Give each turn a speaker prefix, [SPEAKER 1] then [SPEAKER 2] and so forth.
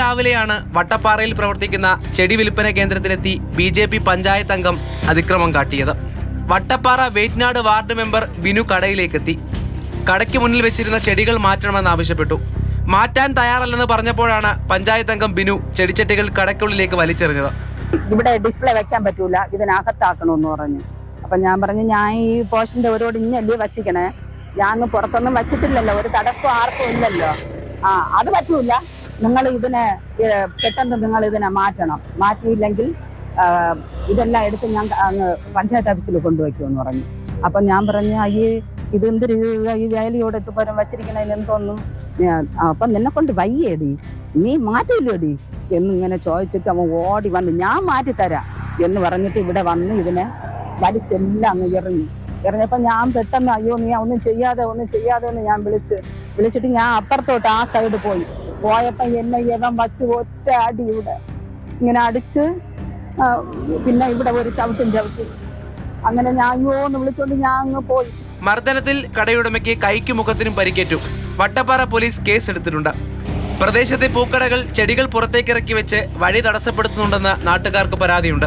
[SPEAKER 1] രാവിലെയാണ് വട്ടപ്പാറയിൽ പ്രവർത്തിക്കുന്ന ചെടി വിൽപ്പന കേന്ദ്രത്തിലെത്തി ബി ജെ പി പഞ്ചായത്ത് അംഗം അതിക്രമം കാട്ടിയത്. വട്ടപ്പാറ വേറ്റ്നാട് വാർഡ് മെമ്പർ ബിനു കടയിലേക്കെത്തി. കടയ്ക്ക് മുന്നിൽ വെച്ചിരുന്ന ചെടികൾ മാറ്റണമെന്ന് ആവശ്യപ്പെട്ടു. മാറ്റാൻ തയ്യാറല്ലെന്ന് പറഞ്ഞപ്പോഴാണ് പഞ്ചായത്ത് അംഗം ബിനു ചെടിച്ചട്ടികൾ കടയ്ക്കുള്ളിലേക്ക് വലിച്ചെറിഞ്ഞത്.
[SPEAKER 2] ഇവിടെ ഡിസ്പ്ലേ വെക്കാൻ പറ്റൂല ഇതിനകത്താക്കണമെന്ന് പറഞ്ഞു. അപ്പൊ ഞാൻ പറഞ്ഞു ഞാൻ ഈ പോഷന്റെ ഒരുപാട് ഇഞ്ഞല്ലേ വച്ചിക്കണേ? ഞാൻ പുറത്തൊന്നും വച്ചിട്ടില്ലല്ലോ ഒരു തടസ്സം ആർക്കും ഇല്ലല്ലോ. ആ അത് പറ്റൂല. നിങ്ങൾ ഇതിനെ പെട്ടെന്ന് നിങ്ങൾ ഇതിനെ മാറ്റണം. മാറ്റിയില്ലെങ്കിൽ ഇതെല്ലാം എടുത്ത് ഞാൻ അങ്ങ് പഞ്ചായത്ത് ഓഫീസിൽ കൊണ്ടുവയ്ക്കുമെന്ന് പറഞ്ഞു. അപ്പം ഞാൻ പറഞ്ഞു അയ്യേ ഇത് എന്തൊരു ഈ വേലയോടെ എത്തിപ്പോരം വച്ചിരിക്കണതിന് എന്തോന്നും? അപ്പൊ നിന്നെ കൊണ്ട് വയ്യേടി. നീ മാറ്റില്ലേടി എന്നിങ്ങനെ ചോദിച്ചിട്ട് അവൻ ഓടി വന്ന് ഞാൻ മാറ്റിത്തരാം. എന്ന് പറഞ്ഞിട്ട് ഇവിടെ വന്ന് ഇതിനെ വലിച്ചെല്ലാം അങ്ങ് എറിഞ്ഞു. എറിഞ്ഞപ്പോൾ ഞാൻ പെട്ടെന്ന് അയ്യോ നീ ഒന്നും ചെയ്യാതെ ഒന്നും ചെയ്യാതെ എന്ന് ഞാൻ വിളിച്ച് വിളിച്ചിട്ട് ഞാൻ അപ്പുറത്തോട്ട് ആ സൈഡ് പോയി. പോയപ്പോൾ എന്നെ യവൻ വച്ച് ഒറ്റ അടി ഇവിടെ. ഇങ്ങനെ അടിച്ച് പിന്നെ ഇവിടെ ഒരു ചവിട്ടും ചവിട്ടി. അങ്ങനെ ഞാൻ അയ്യോ എന്ന് വിളിച്ചോണ്ട് ഞാൻ അങ്ങ് പോയി.
[SPEAKER 1] മർദ്ദനത്തിൽ കടയുടമയ്ക്ക് കൈക്കും മുഖത്തിനും പരിക്കേറ്റു. വട്ടപ്പാറ പോലീസ് കേസ് കേസെടുത്തിട്ടുണ്ട്. പ്രദേശത്തെ പൂക്കടകൾ ചെടികൾ പുറത്തേക്കിറക്കി വെച്ച് വഴി തടസ്സപ്പെടുത്തുന്നുണ്ടെന്ന് നാട്ടുകാർക്ക് പരാതിയുണ്ട്.